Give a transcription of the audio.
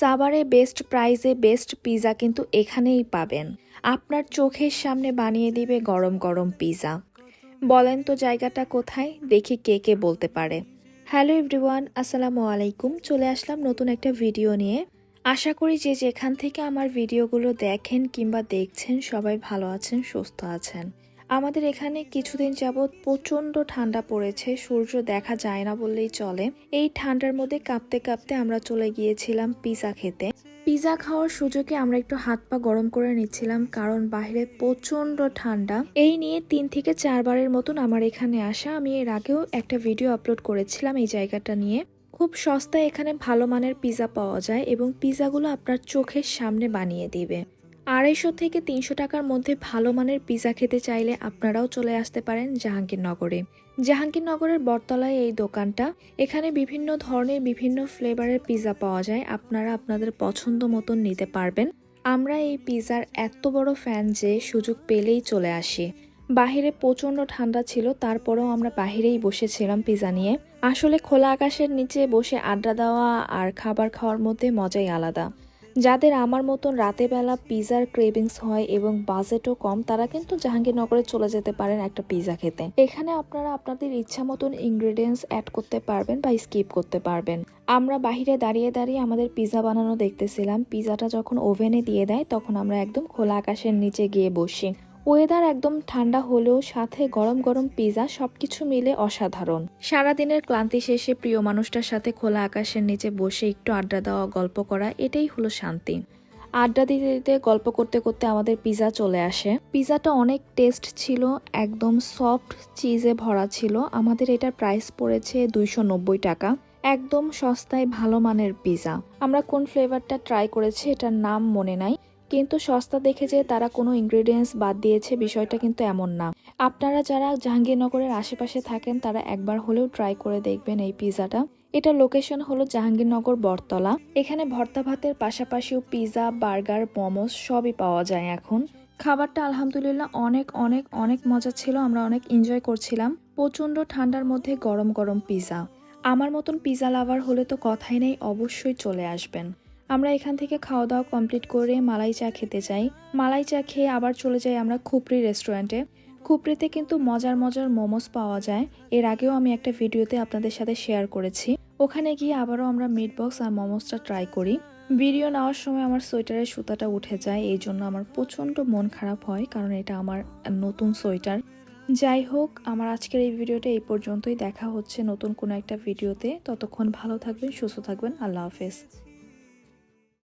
সাভারে বেস্ট প্রাইসে best pizza কিন্তু এখানেই পাবেন। আপনার চোখের সামনে বানিয়ে দিবে গরম গরম পিৎজা বলেন তো জায়গাটা কোথায়, দেখি কে কে বলতে পারে। হ্যালো এভরিওয়ান, আসসালামু আলাইকুম। চলে আসলাম নতুন একটা ভিডিও নিয়ে। আশা করি যে যেখান থেকে আমার ভিডিওগুলো দেখেন কিংবা দেখছেন, সবাই ভালো আছেন, সুস্থ আছেন। আমাদের এখানে কিছুদিন যাবৎ প্রচণ্ড ঠান্ডা পড়েছে, সূর্য দেখা যায় না বললেই চলে। এই ঠান্ডার মধ্যে কাঁপতে কাঁপতে আমরা চলে গিয়েছিলাম পিৎজা খেতে। পিৎজা খাওয়ার সুযোগে আমরা একটু হাত পা গরম করে নিচ্ছিলাম কারণ বাইরে প্রচণ্ড ঠান্ডা। এই নিয়ে তিন থেকে চারবারের মতন আমার এখানে আসা, আমি এর আগেও একটা ভিডিও আপলোড করেছিলাম এই জায়গাটা নিয়ে। খুব সস্তায় এখানে ভালো মানের পিৎজা পাওয়া যায় এবং পিৎজাগুলো আপনার চোখের সামনে বানিয়ে দিবে। আড়াইশো থেকে তিনশো টাকার মধ্যে ভালো মানের পিৎজা খেতে চাইলে আপনারাও চলে আসতে পারেন জাহাঙ্গীরনগরে। জাহাঙ্গীরনগরের বটতলায় এই দোকানটা, এখানে বিভিন্ন ধরনের বিভিন্ন ফ্লেভারের পিৎজা পাওয়া যায়, আপনারা আপনাদের পছন্দ মতন নিতে পারবেন। আমরা এই পিৎজার এত বড় ফ্যান যে সুযোগ পেলেই চলে আসি। বাহিরে প্রচণ্ড ঠান্ডা ছিল, তারপরেও আমরা বাহিরেই বসেছিলাম পিৎজা নিয়ে। আসলে খোলা আকাশের নিচে বসে আড্ডা দেওয়া আর খাবার খাওয়ার মধ্যে মজাই আলাদা। যাদের আমার মতন রাতে বেলা পিজার ক্রেভিংস হয় এবং বাজেটও কম, তারা কিন্তু জাহাঙ্গীরনগরে চলে যেতে পারেন একটা পিজা খেতে। এখানে আপনারা আপনাদের ইচ্ছা মতন ইনগ্রেডিয়েন্টস অ্যাড করতে পারবেন বা স্কিপ করতে পারবেন। আমরা বাহিরে দাঁড়িয়ে দাঁড়িয়ে আমাদের পিজা বানানো দেখতেছিলাম। পিজাটা যখন ওভেনে দিয়ে দেয়, তখন আমরা একদম খোলা আকাশের নিচে গিয়ে বসি। ওয়েদার একদম ঠান্ডা হলেও সাথে গরম গরম পিজা সবকিছু মিলে অসাধারণ। সারাদিনের ক্লান্তি শেষে প্রিয় মানুষটার সাথে খোলা আকাশের নিচে বসে একটু আড্ডা দেওয়া, গল্প করা, এটাই হলো শান্তি। আড্ডা দিতে দিতে, গল্প করতে করতে আমাদের পিজা চলে আসে। পিজাটা অনেক টেস্ট ছিল, একদম সফট চিজে ভরা ছিল। আমাদের এটার প্রাইস পড়েছে দুইশো নব্বই টাকা। একদম সস্তায় ভালো মানের পিজা আমরা কোন ফ্লেভারটা ট্রাই করেছি, এটার নাম মনে নাই। কিন্তু সস্তা দেখে যে তারা কোনো ইনগ্রেডিয়েন্টস বাদ দিয়েছে বিষয়টা কিন্তু এমন না। আপনারা যারা জাহাঙ্গীরনগরের আশেপাশে থাকেন, তারা একবার হলেও ট্রাই করে দেখবেন এই পিৎজাটা এটা লোকেশন হলো জাহাঙ্গীরনগর বটতলা। এখানে ভর্তা ভাতের পাশাপাশিও পিৎজা বার্গার মোমোস সবই পাওয়া যায় এখন। খাবারটা আলহামদুলিল্লাহ অনেক অনেক অনেক মজা ছিল, আমরা অনেক এনজয় করছিলাম। প্রচণ্ড ঠান্ডার মধ্যে গরম গরম পিৎজা আমার মতন পিৎজা লাভার হলে তো কথাই নেই, অবশ্যই চলে আসবেন। আমরা এখান থেকে খাওয়া দাওয়া কমপ্লিট করে মালাই চা খেতে যাই। মালাই চা খেয়ে আবার চলে যাই আমরা খুপড়ি রেস্টুরেন্টে খুপড়িতে কিন্তু মজার মজার মোমোস পাওয়া যায়। এর আগেও আমি একটা ভিডিওতে আপনাদের সাথে শেয়ার করেছি। ওখানে গিয়ে আবারও আমরা মিট বক্স আর মোমোসটা ট্রাই করি। ভিডিও নেওয়ার সময় আমার সোয়েটারের সুতাটা উঠে যায়, এই জন্য আমার প্রচণ্ড মন খারাপ হয়, কারণ এটা আমার নতুন সোয়েটার। যাই হোক, আমার আজকের এই ভিডিওটা এই পর্যন্তই। দেখা হচ্ছে নতুন কোনো একটা ভিডিওতে। ততক্ষণ ভালো থাকবেন, সুস্থ থাকবেন। আল্লাহ হাফেজ।